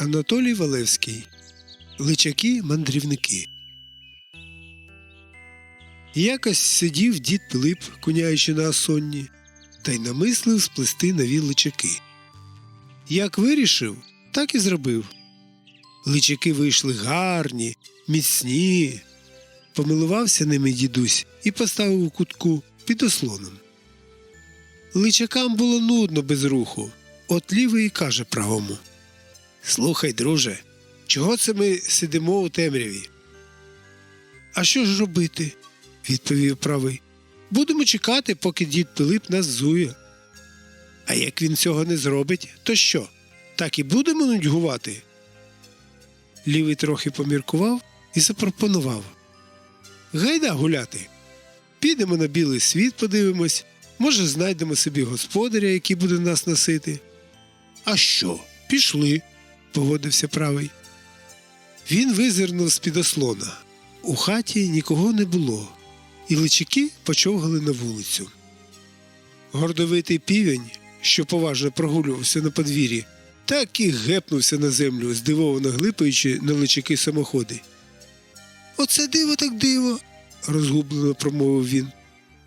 Анатолій Валевський Личаки-мандрівники. Якось сидів дід Пилип, куняючи на осонні, та й намислив сплести нові личаки. Як вирішив, так і зробив. Личаки вийшли гарні, міцні. Помилувався ними дідусь і поставив у кутку під ослоном. Личакам було нудно без руху. От лівий каже правому. Слухай, друже, чого це ми сидимо у темряві? А що ж робити? відповів правий. Будемо чекати, поки дід Пилип нас зує. А як він цього не зробить, то що? Так і будемо нудьгувати? Лівий трохи поміркував і запропонував. Гайда гуляти. Підемо на білий світ, подивимось, може, знайдемо собі господаря, який буде нас носити. А що? Пішли, погодився правий. Він визирнув з-під ослона. У хаті нікого не було, і личаки почовгали на вулицю. Гордовитий півень, що поважно прогулювався на подвір'ї, так і гепнувся на землю, здивовано глипаючи на личаки самоходи. Оце диво так диво, розгублено промовив він.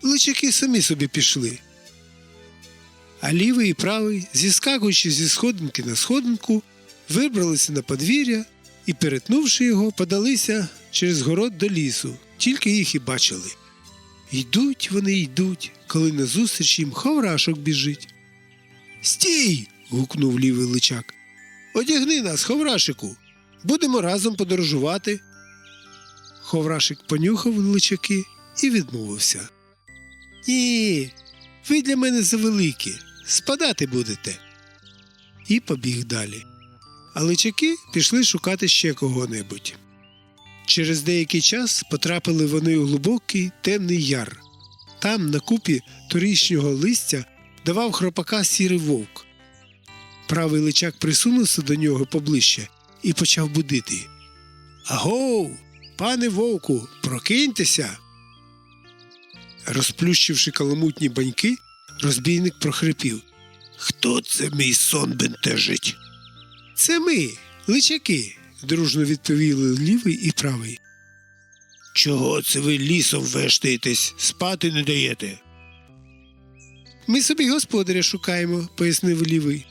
Личаки самі собі пішли. А лівий і правий, зіскакуючи зі сходинки на сходинку, вибралися на подвір'я і, перетнувши його, подалися через город до лісу, тільки їх і бачили. Йдуть вони йдуть, коли назустріч їм ховрашок біжить. Стій. гукнув лівий личак. Одягни нас, ховрашику. Будемо разом подорожувати. Ховрашик понюхав личаки і відмовився. Ні, ви для мене завеликі, спадати будете. І побіг далі. А личаки пішли шукати ще кого-небудь. Через деякий час потрапили вони у глибокий темний яр. Там, на купі торішнього листя, давав хропака сірий вовк. Правий личак присунувся до нього поближче і почав будити. Агов, пане вовку, прокиньтеся. Розплющивши каламутні баньки, розбійник прохрипів. Хто це мій сон бентежить? Це ми, личаки, дружно відповіли лівий і правий. Чого це ви лісом вештаєтесь, спати не даєте? Ми собі господаря шукаємо, пояснив лівий.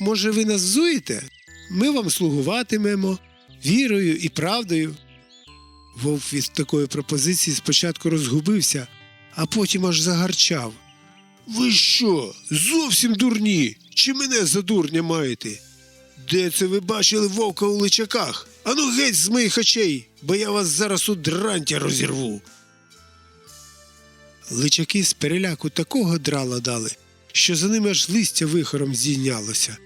Може, ви нас зуєте? Ми вам слугуватимемо вірою і правдою. Вовк від такої пропозиції спочатку розгубився, а потім аж загарчав. Ви що, зовсім дурні? Чи мене за дурня маєте? Де це ви бачили вовка у личаках? Ану геть з моїх очей, бо я вас зараз у дрантя розірву. Личаки з переляку такого драла дали, що за ними аж листя вихором здійнялося.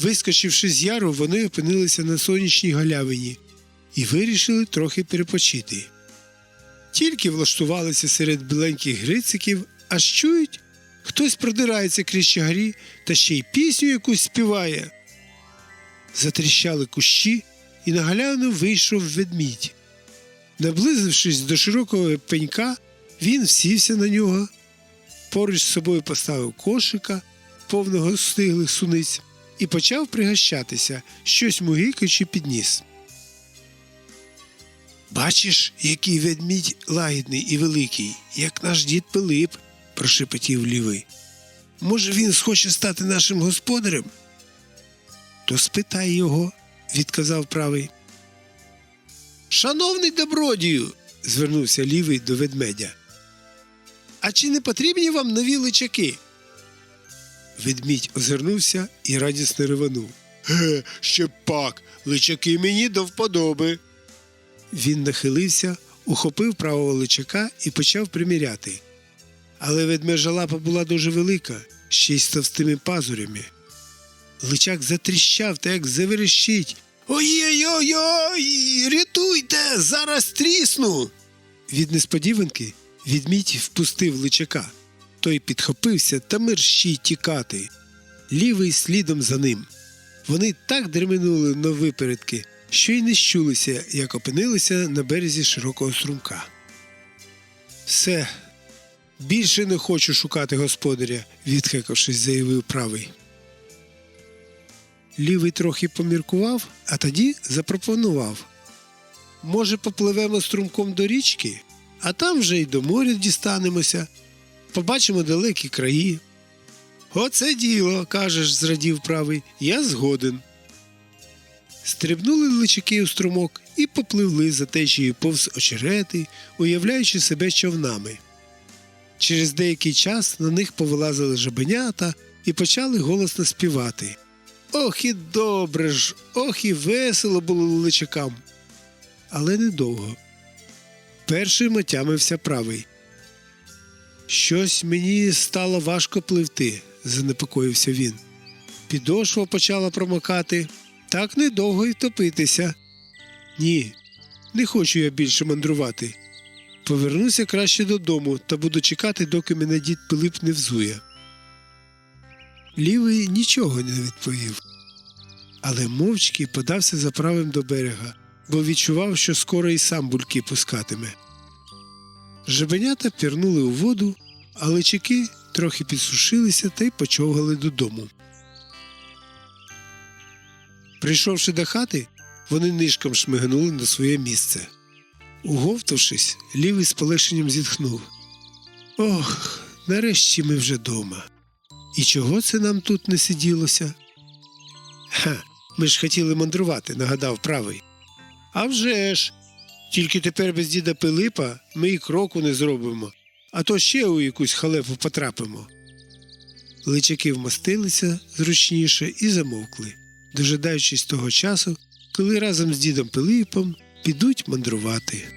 Вискочивши з яру, вони опинилися на сонячній галявині і вирішили трохи перепочити. Тільки влаштувалися серед біленьких грициків, аж чують, хтось продирається крізь чагарі та ще й пісню якусь співає. Затріщали кущі, і на галявину вийшов ведмідь. Наблизившись до широкого пенька, він всівся на нього, поруч з собою поставив кошика, повного стиглих суниць, і почав пригощатися, щось мугикаючи підніс. Бачиш, який ведмідь лагідний і великий, як наш дід Пилип, прошепотів лівий. Може, він схоче стати нашим господарем? То спитай його, відказав правий. Шановний добродію, звернувся лівий до ведмедя. А чи не потрібні вам нові личаки? Ведмідь озирнувся і радісно реванув. Ге, ще пак, личаки мені до вподоби. Він нахилився, ухопив правого личака і почав приміряти. Але ведмежа лапа була дуже велика, ще й з товстими пазурями. Личак затріщав та як заверещить. Ой-ой-ой, рятуйте, зараз трісну. Від несподіванки відмідь впустив личака. Той підхопився та мерщій тікати. Лівий слідом за ним. Вони так дременули на випередки, що й не щулися, як опинилися на березі широкого струмка. Все, більше не хочу шукати господаря, відхекавшись, заявив правий. Лівий трохи поміркував, а тоді запропонував. Може, попливемо струмком до річки, а там вже й до моря дістанемося, побачимо далекі краї. Оце діло, кажеш, зрадів правий, я згоден. Стрибнули личаки у струмок і попливли за течією повз очерети, уявляючи себе човнами. Через деякий час на них повилазили жабенята і почали голосно співати. Ох і добре ж, ох і весело було личакам. Але недовго. Першим отямився правий. Щось мені стало важко пливти, занепокоївся він. Підошва почала промокати, так недовго й топитися. Ні, не хочу я більше мандрувати. Повернуся краще додому та буду чекати, доки мене дід Пилип не взує. Лівий нічого не відповів, але мовчки подався за правим до берега, бо відчував, що скоро і сам бульки пускатиме. Жебенята пірнули у воду, а личики трохи підсушилися та й почовгали додому. Прийшовши до хати, вони нишком шмигнули на своє місце. Уговтавшись, лівий з полегшенням зітхнув. Ох, нарешті ми вже дома. І чого це нам тут не сиділося? Ха, ми ж хотіли мандрувати, нагадав правий. «А вже ж! Тільки тепер без діда Пилипа ми і кроку не зробимо, а то ще у якусь халепу потрапимо. Личаки вмостилися зручніше і замовкли, дожидаючись того часу, коли разом з дідом Пилипом підуть мандрувати.